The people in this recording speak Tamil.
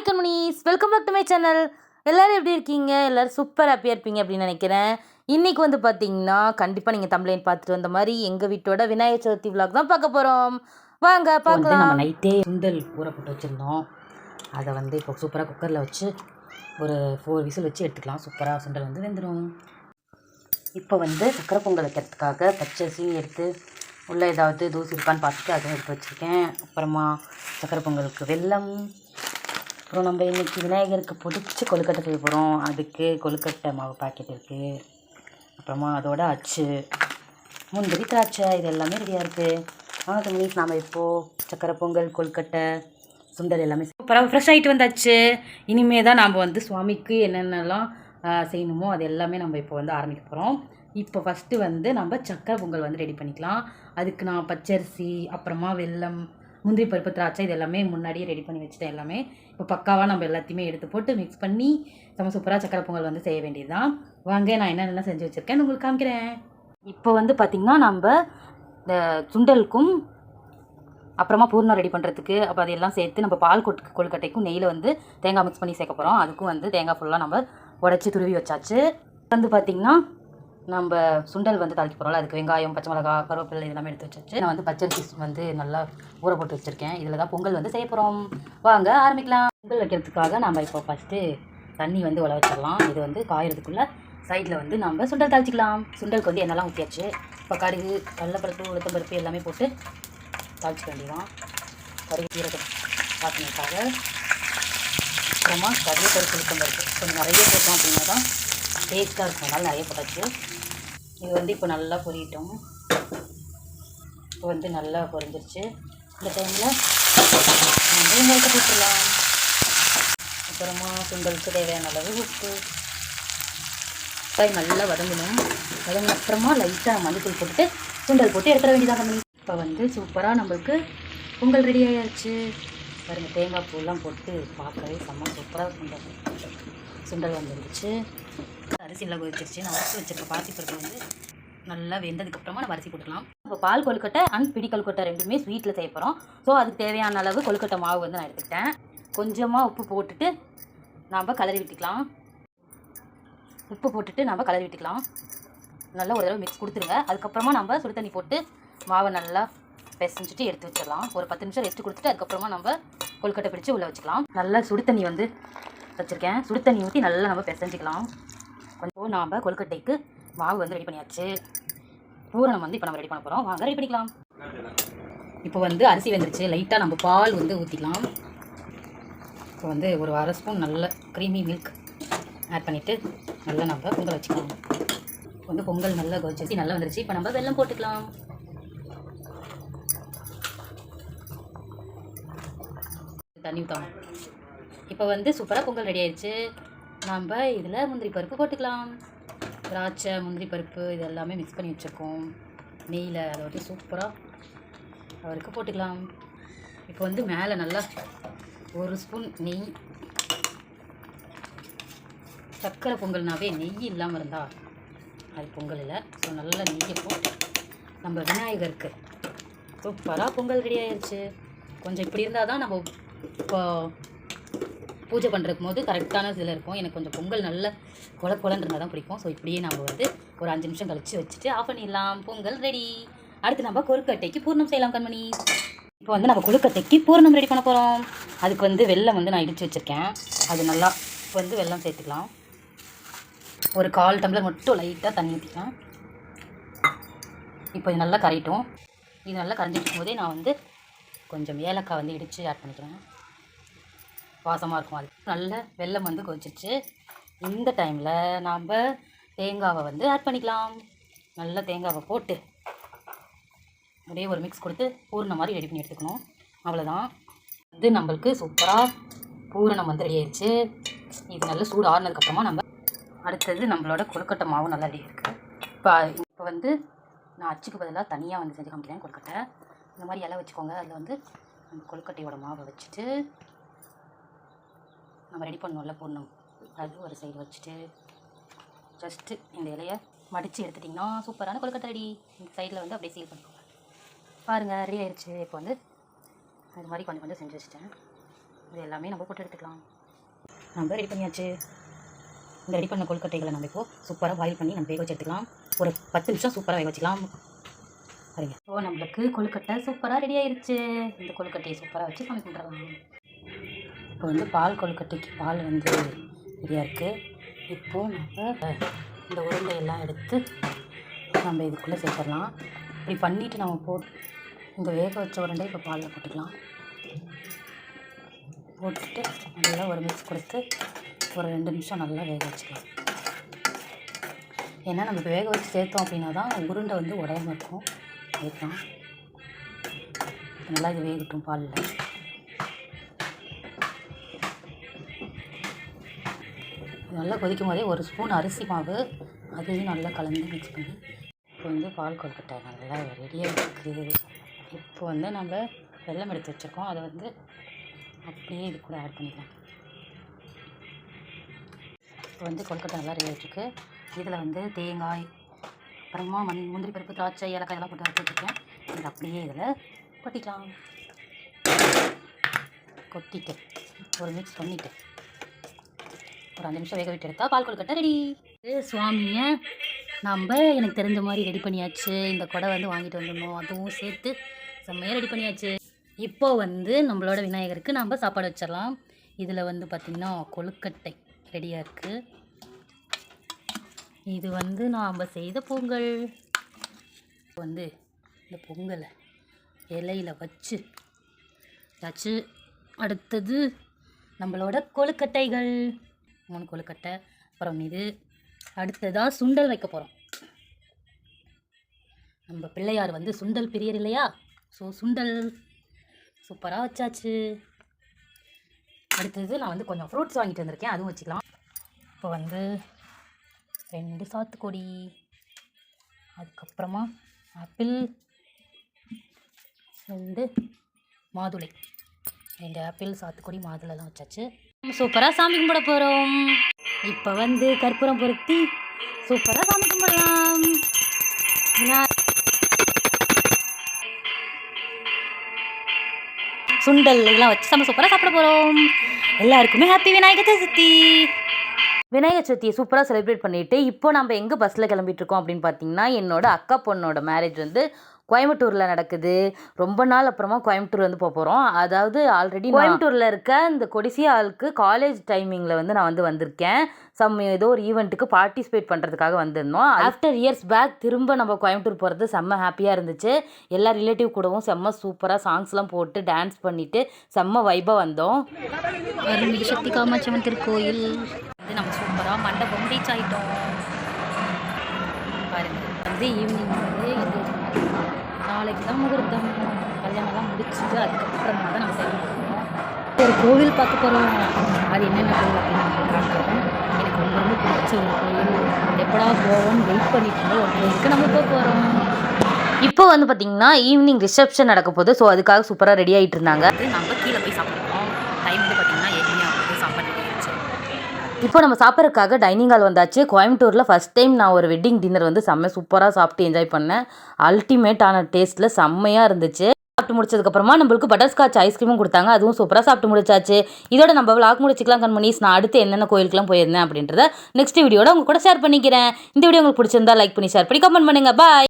Hi கண்மணிஸ் welcome back to my channel எல்லோரும் எப்படி இருக்கீங்க? எல்லோரும் சூப்பர் ஹாப்பியாக இருப்பீங்க அப்படின்னு நினைக்கிறேன். இன்றைக்கி வந்து பார்த்தீங்கன்னா கண்டிப்பாக நீங்கள் தம்ப்ளைன் பார்த்துட்டு வந்த மாதிரி எங்கள் வீட்டோட விநாயகர் சதுர்த்தி vlog தான் பார்க்க போகிறோம் வாங்க பார்க்கலாம். நம்ம நைட்டே சுண்டல் ஊற போட்டு வச்சுருந்தோம். அதை வந்து இப்போ சூப்பராக குக்கரில் வச்சு ஒரு ஃபோர் விசில் வச்சு எடுத்துக்கலாம். சூப்பராக சுண்டல் வந்து வெந்துடும் இப்போ வந்து சக்கரை பொங்கல் வைக்கிறதுக்காக பச்சரிசி எடுத்து உள்ளே ஏதாவது தூசி இருக்கான்னு பார்த்துட்டு அதுவும் எடுத்து வச்சுருக்கேன். அப்புறமா சக்கரை பொங்கலுக்கு வெல்லம் அப்புறம் நம்ம இன்றைக்கி விநாயகருக்கு பிடிச்சி கொழுக்கட்டை செய்ய போகிறோம் அதுக்கு கொழுக்கட்டை மாவு பாக்கெட் இருக்குது அப்புறமா அதோட அச்சு முந்திரி திராட்சை இது எல்லாமே ரெடியாக இருக்குது வாங்க மீன்ஸ் நாம் இப்போது சக்கரை பொங்கல் கொழுக்கட்டை சுண்டல் எல்லாமே சூப்பராக ஃப்ரெஷ் ஆகிட்டு வந்தாச்சு. இனிமே தான் நாம் வந்து சுவாமிக்கு என்னென்னலாம் செய்யணுமோ அது எல்லாமே நம்ம இப்போ வந்து ஆரம்பிக்க போகிறோம் இப்போ ஃபஸ்ட்டு வந்து நம்ம சக்கரை பொங்கல் வந்து ரெடி பண்ணிக்கலாம். அதுக்கு நான் பச்சரிசி அப்புறமா வெல்லம் முந்திரி பருப்பு திராட்சை இது எல்லாமே முன்னாடியே ரெடி பண்ணி வச்சுட்டேன் எல்லாமே. இப்போ பக்காவாக நம்ம எல்லாத்தையுமே எடுத்து போட்டு மிக்ஸ் பண்ணி நம்ம சூப்பராக சக்கரை பொங்கல் வந்து செய்ய வேண்டியது தான் வாங்க நான் என்னென்னலாம் செஞ்சு வச்சுருக்கேன் உங்களுக்கு காமிக்கிறேன். இப்போ வந்து பார்த்திங்கன்னா நம்ம இந்த சுண்டலுக்கும் அப்புறமா பூர்ணம் ரெடி பண்ணுறதுக்கு அப்போ அதையெல்லாம் சேர்த்து நம்ம பால் கொட்டு கொழுக்கட்டைக்கும் நெய்யில் வந்து தேங்காய் மிக்ஸ் பண்ணி சேர்க்க போகிறோம் அதுக்கும் வந்து தேங்காய் ஃபுல்லாக நம்ம உடச்சி துருவி வச்சாச்சு. வந்து பார்த்திங்கன்னா நம்ம சுண்டல் வந்து தாளிக்க போகிறோம்ல அதுக்கு வெங்காயம் பச்சை மிளகா கருவேப்பிலை இதெல்லாமே எடுத்து வச்சாச்சு. நான் வந்து பச்சரிசி வந்து நல்லா ஊற போட்டு வச்சுருக்கேன். இதில் தான் பொங்கல் வந்து செய்ய போகிறோம் வாங்க ஆரம்பிக்கலாம். பொங்கல் வைக்கிறதுக்காக நம்ம இப்போ ஃபஸ்ட்டு தண்ணி வந்து உழ வச்சிடலாம். இது வந்து காயறதுக்குள்ளே சைடில் வந்து நம்ம சுண்டல் தாளிச்சிக்கலாம். சுண்டலுக்கு வந்து என்னெல்லாம் ஊற்றியாச்சு இப்போ கடுகு கடலப்பருப்பு உளுத்தம்பருப்பு எல்லாமே போட்டு தாளிச்சிக்க வேண்டியதான் கடுகு சீரகம் வாசனைக்காக அப்புறமா கருவேப்பருப்பு உளுத்தம்பருப்பு கொஞ்சம் நிறைய போட்டோம் அப்படின்னா தான் டேஸ்ட்டாக இருக்கும். நிறைய போட்டாச்சு. இது வந்து இப்போ நல்லா பொரியட்டும். இப்போ வந்து நல்லா பொரிஞ்சிருச்சு. இந்த டைமில் நம்ம வெங்காயத்தை போட்டுடலாம் அப்புறமா சுண்டலுக்கு தேவையான அளவு உப்பு. காய் நல்லா வதங்கணும். வதங்கின அப்புறமா லைட்டாக மஞ்சள் போட்டுட்டு சுண்டல் போட்டு எடுத்துட வேண்டியதாக இப்போ வந்து சூப்பராக நம்மளுக்கு பொங்கல் ரெடி ஆயாச்சு பாருங்கள் தேங்காய் பூலாம் போட்டு பார்க்கவே செம்ம சூப்பராக சுண்டல் சுண்டல் வந்துருச்சு. அரிசி நல்லா கொதிச்சிருச்சு. நான் அரிசி வச்சிருக்க பாசி பருப்பு வந்து நல்லா வெந்ததுக்கப்புறமா நம்ம அரிசி போட்டுக்கலாம் இப்போ பால் கொழுக்கட்டை அண்ட் பிடி கொழுக்கட்டை ரெண்டுமே ஸ்வீட்டில் செய்ய போகிறோம் ஸோ அதுக்கு தேவையான அளவு கொழுக்கட்டை மாவு வந்து நான் எடுத்துக்கிட்டேன். கொஞ்சமாக உப்பு போட்டுட்டு நாம் கலரி விட்டுக்கலாம். உப்பு போட்டுட்டு நம்ம கலரி விட்டுக்கலாம். நல்லா ஒரு தடவை மிக்ஸ் கொடுத்துருங்க. அதுக்கப்புறமா நம்ம சுடு தண்ணி போட்டு மாவை நல்லா பிசைஞ்சிட்டு எடுத்து வச்சிடலாம். ஒரு பத்து நிமிஷம் ரெஸ்ட் கொடுத்துட்டு அதுக்கப்புறமா நம்ம கொழுக்கட்டை பிடிச்சி உள்ளே வச்சுக்கலாம். நல்லா சுடு தண்ணி வந்து வச்சுருக்கேன். சுடு தண்ணி ஊற்றி நல்லா நம்ம பிசைஞ்சிக்கலாம். கொஞ்சம் நாம் கொழுக்கட்டைக்கு மாவு வந்து ரெடி பண்ணியாச்சு. பூரணம் வந்து இப்போ நம்ம ரெடி பண்ண போகிறோம் வாங்க ரெடி பண்ணிக்கலாம். இப்போ வந்து அரிசி வந்துருச்சு. லைட்டாக நம்ம பால் வந்து ஊற்றிக்கலாம் இப்போ வந்து ஒரு அரை ஸ்பூன் நல்ல க்ரீமி மில்க் ஆட் பண்ணிவிட்டு நல்லா நம்ம பொங்கல் வச்சுக்கலாம். வந்து பொங்கல் நல்லா கொதிச்சு நல்லா வந்துருச்சு. இப்போ நம்ம வெல்லம் போட்டுக்கலாம். தண்ணி ஊற்றணும் இப்போ வந்து சூப்பராக பொங்கல் ரெடி ஆயிடுச்சு நம்ம இதில் முந்திரி பருப்பு போட்டுக்கலாம். திராட்சை முந்திரி பருப்பு இது எல்லாமே மிக்ஸ் பண்ணி வச்சுருக்கோம். நெய்யில் அதை வந்து சூப்பராக அவருக்கு போட்டுக்கலாம். இப்போ வந்து மேலே நல்லா ஒரு ஸ்பூன் நெய். சர்க்கரை பொங்கல்னாவே நெய் இல்லாமல் இருந்தால் அது பொங்கல் இல்லை ஸோ நல்லா நெய்யை போட்டு நம்ம விநாயகருக்கு சூப்பராக பொங்கல் ரெடி ஆயிடுச்சு கொஞ்சம் இப்படி இருந்தால் தான் நம்ம இப்போ பூஜை பண்ணுறக்கும் போது கரெக்டான இதில் இருக்கும். எனக்கு கொஞ்சம் பொங்கல் நல்ல கொல கொலன்னு இருந்தால் தான் பிடிக்கும். ஸோ இப்படியே நம்ம வந்து ஒரு அஞ்சு நிமிஷம் கழித்து வச்சுட்டு ஆஃப் பண்ணிடலாம். பொங்கல் ரெடி அடுத்து நம்ம கொழுக்கட்டைக்கு பூர்ணம் செய்யலாம் கண்மணி. இப்போ வந்து நம்ம கொழுக்கட்டைக்கு பூர்ணம் ரெடி பண்ண போகிறோம் அதுக்கு வந்து வெள்ளம் வந்து நான் இடித்து வச்சுருக்கேன். அது நல்லா இப்போ வந்து வெள்ளம் சேர்த்துக்கலாம். ஒரு கால் டம்ளர் மட்டும் லைட்டாக தண்ணி ஊற்றிக்கலாம் இப்போ இது நல்லா கரையட்டும். இது நல்லா கரைஞ்சிருக்கும் போதே நான் வந்து கொஞ்சம் ஏலக்காய் வந்து இடித்து ஆட் பண்ணிக்கிறேன். வாசமாக இருக்கும் அது. நல்ல வெல்லம் வந்து கொதிச்சிருச்சு. இந்த டைமில் நாம் தேங்காவை வந்து ஆட் பண்ணிக்கலாம். நல்ல தேங்காவை போட்டு அப்படியே ஒரு மிக்ஸ் கொடுத்து பூரணம் மாதிரி ரெடி பண்ணி எடுத்துக்கணும். அவ்வளோதான் இது நம்மளுக்கு சூப்பராக பூரணம் வந்து ரெடி ஆயிடுச்சு இது நல்லா சூடு ஆறுனதுக்கப்புறமா நம்ம அடுத்தது நம்மளோட கொழுக்கட்டை மாவு நல்லா ரெடி இருக்குது இப்போ இப்போ வந்து நான் அச்சுக்கு பதிலாக தனியாக வந்து செஞ்சு காமிக்கிறேன் கொழுக்கட்டை. இந்த மாதிரி இலை வச்சுக்கோங்க. அதில் வந்து கொழுக்கட்டையோட மாவை வச்சுட்டு நம்ம ரெடி பண்ணோம்ல பொண்ணு அது ஒரு சைடு வச்சுட்டு ஜஸ்ட்டு இந்த இலையை மடித்து எடுத்துட்டிங்கன்னா சூப்பரான கொழுக்கட்டை ரெடி இந்த சைடில் வந்து அப்படியே சீல் பண்ணுவோம் பாருங்கள் ரெடி ஆயிடுச்சு இப்போ வந்து அது மாதிரி கொஞ்சம் கொஞ்சம் செஞ்சு வச்சுட்டேன். இது எல்லாமே நம்ம போட்டு எடுத்துக்கலாம். நம்ம ரெடி பண்ணியாச்சு. இந்த ரெடி பண்ண கொழுக்கட்டைகளை நம்ம இப்போ சூப்பராக பாயில் பண்ணி நம்ம வேக வச்சு எடுத்துக்கலாம். ஒரு பத்து நிமிஷம் சூப்பராக வேக வச்சுக்கலாம். இப்போ நம்மளுக்கு கொழுக்கட்டை சூப்பராக ரெடி ஆயிடுச்சு இந்த கொழுக்கட்டையை சூப்பராக வச்சு சாமி பண்ணுறலாம் இப்போ வந்து பால் கொழுக்கட்டைக்கு பால் வந்து ரெடியாக இருக்குது இப்போது நம்ம இந்த உருண்டையெல்லாம் எடுத்து நம்ம இதுக்குள்ளே சேர்த்துடலாம். இப்படி பண்ணிவிட்டு நம்ம போட் இந்த வேக வச்ச உருண்டை இப்போ பாலில் போட்டுக்கலாம். போட்டுட்டு நல்லா ஒரு மிக்ஸ் கொடுத்து ஒரு ரெண்டு நிமிஷம் நல்லா வேக வச்சுக்கலாம். ஏன்னா நம்ம வேக வச்சு சேர்த்தோம் அப்படின்னா தான் உருண்டை வந்து உடையாமல் இருக்கும். சேர்க்கலாம் நல்லா இது வேகட்டும் பாலில். நல்லா கொதிக்கும் போதே ஒரு ஸ்பூன் அரிசி மாவு அதையும் நல்லா கலந்து மிக்ஸ் பண்ணி இப்போ வந்து பால் கொழுக்கட்டை நல்லா ரெடியாக இருக்குது. இப்போ வந்து நம்ம வெள்ளம் எடுத்து வச்சுருக்கோம். அதை வந்து அப்படியே இது கூட ஆட் பண்ணிக்கலாம். இப்போ வந்து கொழுக்கட்டை நல்லா ரெடி ஆகிட்டுருக்கு இதில் வந்து தேங்காய் அப்புறமா மண் முந்திரி பருப்பு திராட்சை ஏலக்காய் எல்லாம் போட்டு வச்சு வச்சுருக்கேன். இது அப்படியே இதில் கொட்டிக்கலாம். கொட்டிட்டு ஒரு மிக்ஸ் பண்ணிவிட்டு ஒரு அஞ்சு நிமிஷம் வேக விட்டு எடுத்தா பால் கொழுக்கட்டை ரெடி சுவாமியை நம்ம எனக்கு தெரிஞ்ச மாதிரி ரெடி பண்ணியாச்சு. இந்த கொடை வந்து வாங்கிட்டு வந்துடணும். அதுவும் சேர்த்து செம்மையாக ரெடி பண்ணியாச்சு. இப்போ வந்து நம்மளோட விநாயகருக்கு நம்ம சாப்பாடு வச்சிடலாம். இதில் வந்து பார்த்திங்கன்னா கொழுக்கட்டை ரெடியாக இருக்குது இது வந்து நாம் செய்த பொங்கல். இப்போ வந்து இந்த பொங்கலை இலையில் வச்சு வச்சு அடுத்தது நம்மளோட கொழுக்கட்டைகள். மூணு கொழுக்கட்டை அப்புறம் இது அடுத்ததாக சுண்டல் வைக்க போகிறோம் நம்ம பிள்ளையார் வந்து சுண்டல் பிரியர் இல்லையா? ஸோ சுண்டல் சூப்பராக வச்சாச்சு. அடுத்தது நான் வந்து கொஞ்சம் ஃப்ரூட்ஸ் வாங்கிட்டு வந்திருக்கேன். அதுவும் வச்சுக்கலாம். இப்போ வந்து ரெண்டு சாத்துக்குடி அதுக்கப்புறமா ஆப்பிள் ரெண்டு மாதுளை. ரெண்டு ஆப்பிள் சாத்துக்குடி மாதுளைலாம் வச்சாச்சு. சூப்பராக சாமி கும்பிட போகிறோம் இப்போ வந்து கற்பூரம் பொருத்தி சூப்பராக சாமி கும்பிடலாம். சுண்டல் இதெல்லாம் வச்சு நம்ம சூப்பராக சாப்பிட போகிறோம் எல்லாருக்குமே ஹாப்பி விநாயகர் சதுர்த்தி. விநாயகர் சதுர்த்தியை சூப்பராக செலிப்ரேட் பண்ணிவிட்டு இப்போ நம்ம எங்கே பஸ்ஸில் கிளம்பிட்டு இருக்கோம் அப்படின்னு பார்த்தீங்கன்னா என்னோட அக்கா பொண்ணோட மேரேஜ் வந்து கோயம்புத்தூரில் நடக்குது. ரொம்ப நாள் அப்புறமா கோயம்புத்தூர் வந்து போக போகிறோம் அதாவது ஆல்ரெடி கோயம்புத்தூரில் இருக்க இந்த கொடிசி ஆளுக்கு காலேஜ் டைமிங்கில் வந்து நான் வந்து வந்திருக்கேன். சம் ஏதோ ஒரு ஈவெண்ட்டுக்கு பார்ட்டிசிபேட் பண்ணுறதுக்காக வந்திருந்தோம். ஆஃப்டர் இயர்ஸ் பேக் திரும்ப நம்ம கோயம்புத்தூர் போகிறது செம்ம ஹாப்பியாக இருந்துச்சு. எல்லா ரிலேட்டிவ் கூடவும் செம்ம சூப்பராக சாங்ஸ்லாம் போட்டு டான்ஸ் பண்ணிவிட்டு செம்ம வைபாக வந்தோம். சக்தி காமாட்சி அம்மன் திருக்கோயில். வந்து நம்ம சூப்பராக மண்டபம் ரீச் ஆகிட்டோம் பாருங்க. வந்து ஈவினிங் வந்து எங்க நாளைக்கு தான் முகூர்த்தம். கல்யாணம்லாம் முடிச்சுட்டு அதுக்கப்புறமா தான் நம்ம செய்ய ஒரு கோவில் பார்க்க போகிறோம் அது என்னென்ன கோவில் அப்படின்னு எனக்கு ரொம்ப ரொம்ப பிடிச்ச ஒரு கோயில் எப்படா போவோம்னு வெயிட் பண்ணிட்டு இருந்தோம். ஒரு நம்ம போக போகிறோம் இப்போ வந்து பார்த்தீங்கன்னா ஈவினிங் ரிசப்ஷன் நடக்க போகுது. ஸோ அதுக்காக சூப்பராக ரெடி ஆகிட்டு இருந்தாங்க நம்ம கீழே போய் சாப்பிடுவோம் டைம் வந்து பார்த்தீங்கன்னா ஏழ்மையாக போய் சாப்பாடு ரெடி ஆயிடுச்சு இப்போ நம்ம சாப்பிட்றதுக்காக டைனிங் ஹால் வந்தாச்சு. கோயம்புத்தூரில் ஃபஸ்ட் டைம் நான் ஒரு வெட்டிங் டின்னர் வந்து செம்ம சூப்பராக சாப்பிட்டு என்ஜாய் பண்ணேன். அல்டிமேட்டான டேஸ்ட்டில் செம்மையாக இருந்துச்சு. சாப்பிட்டு முடிச்சதுக்கப்புறமா நம்மளுக்கு பட்டர்ஸ்காட்ச் ஐஸ்கிரீமும் கொடுத்தாங்க. அதுவும் சூப்பராக சாப்பிட்டு முடிச்சாச்சு. இதோட நம்ம விளாக் முடிச்சிக்கலாம் கண்மணிஸ் நான் அடுத்து என்னென்ன கோயிலுக்குலாம் போயிருந்தேன் அப்படின்றத நெக்ஸ்ட் வீடியோட உங்க கூட ஷேர் பண்ணிக்கிறேன். இந்த வீடியோ உங்களுக்கு பிடிச்சிருந்தா லைக் பண்ணி ஷேர் பண்ணி கமெண்ட் பண்ணுங்கள் பாய்